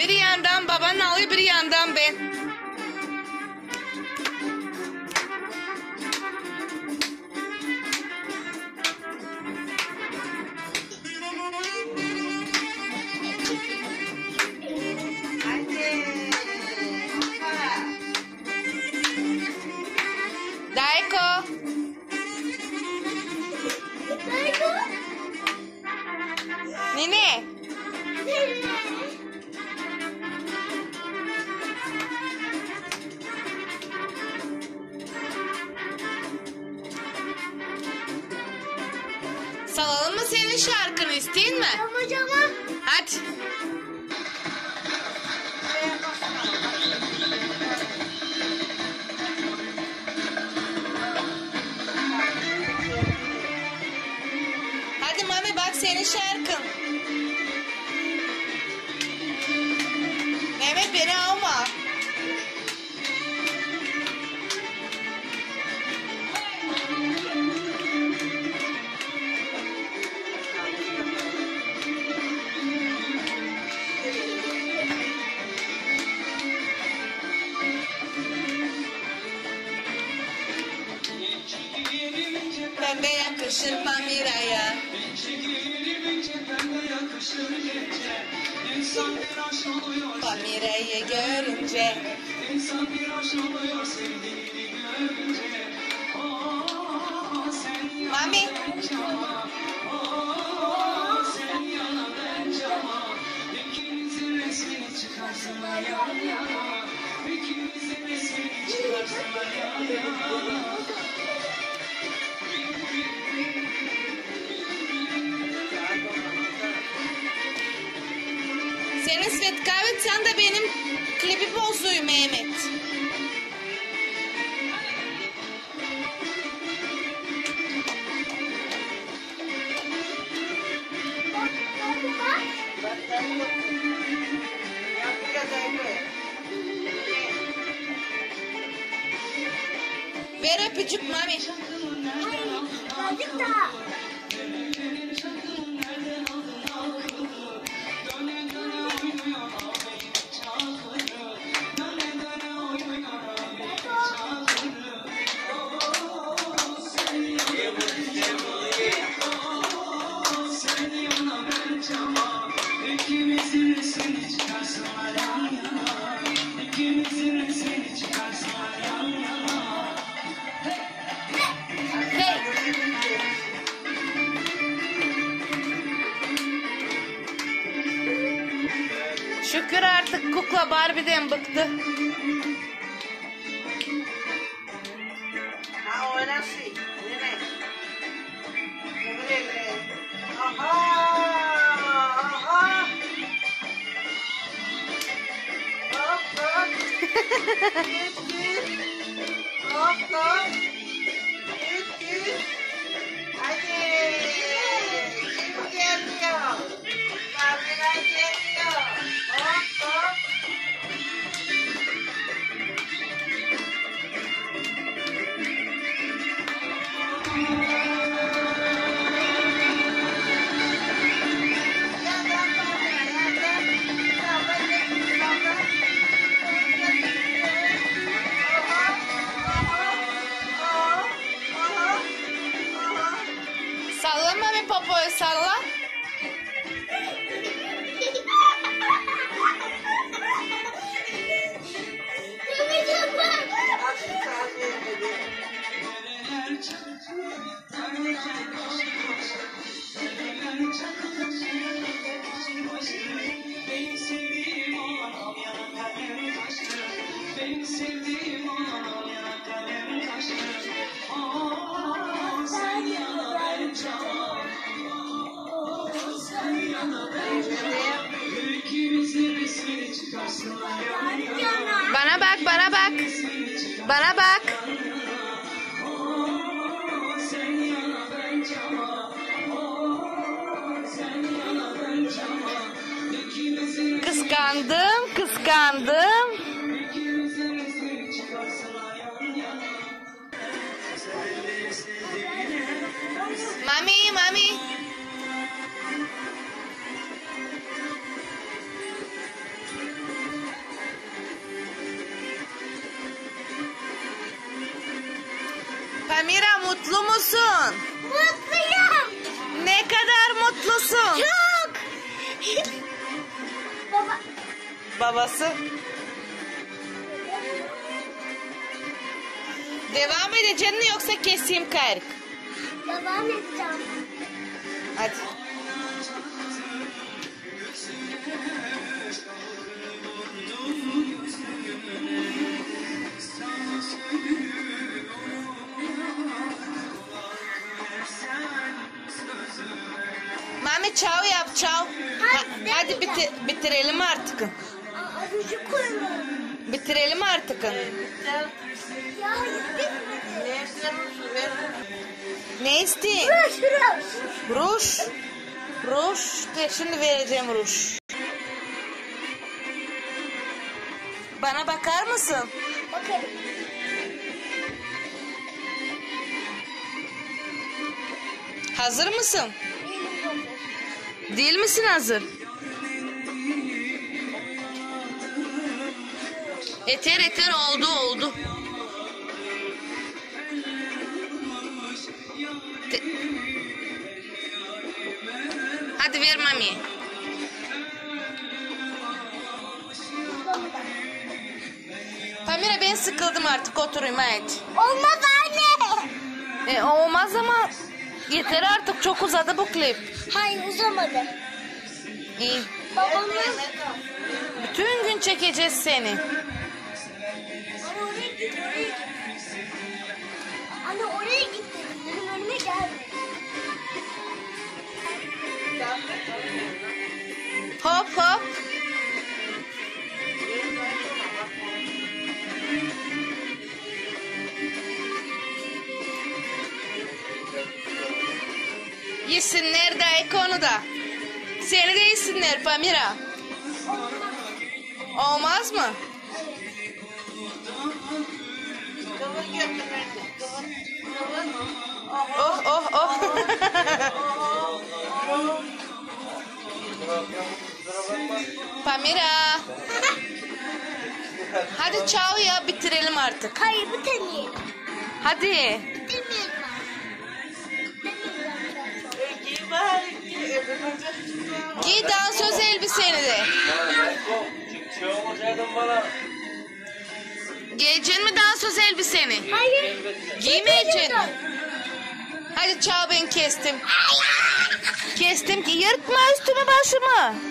Bir yandan baban ağlıyor bir yandan ben. Salalım mı senin şarkını isteyin mi? Tamam hocam. Hadi. Bamireye görünce İnsan bir aşk oluyor sevdiğini görünce Mami. Mami. Senin Svetkavet sen de benim klibi bozuyor Mehmet. Ver öpücük Mami. Azıcık daha. Şükür artık kukla Barbie'den bıktı. Thank you. Bana bak, bana bak. Bana bak. Kıskandı. Sami. Pamira mutlu musun? Mutluyum. Ne kadar mutlusun? Çok. Baba. Babası. Devam edeceksin mi yoksa keseyim kark? Devam edeceğim. Hadi. Mami çao yap çao. Ha- hadi bitir, bitirelim artık. Bitirelim artık. Ya hayır bitmedi. Ne isteyeyim? Ruj ruj. Ruj. Ruj. De şimdi vereceğim ruj. Bana bakar mısın? Bakarım. Hazır mısın? Değil misin hazır? Eter eter oldu oldu. Pamira ben sıkıldım artık oturayım hadi. Olmaz anne. E, olmaz ama yeter artık çok uzadı bu klip. Hayır uzamadı. İyi. Babamın Bütün gün çekeceğiz seni. Anne oraya git oraya git. Anne oraya git dedim. Benim önüme gelme. Hop hop. Yesinler de konuda. Seni de yesinler Pamira. Olmaz mı? Oh oh oh. Pamira. Hadi çao ya bitirelim artık. Hayır bu demeyelim. Hadi. Giy. Dansöz elbiseni de. Giyeceksin mi dansöz elbiseni? Hayır. Giymeyeceksin? Hadi ben kestim. Kestim ki yırtma üstümü başımı.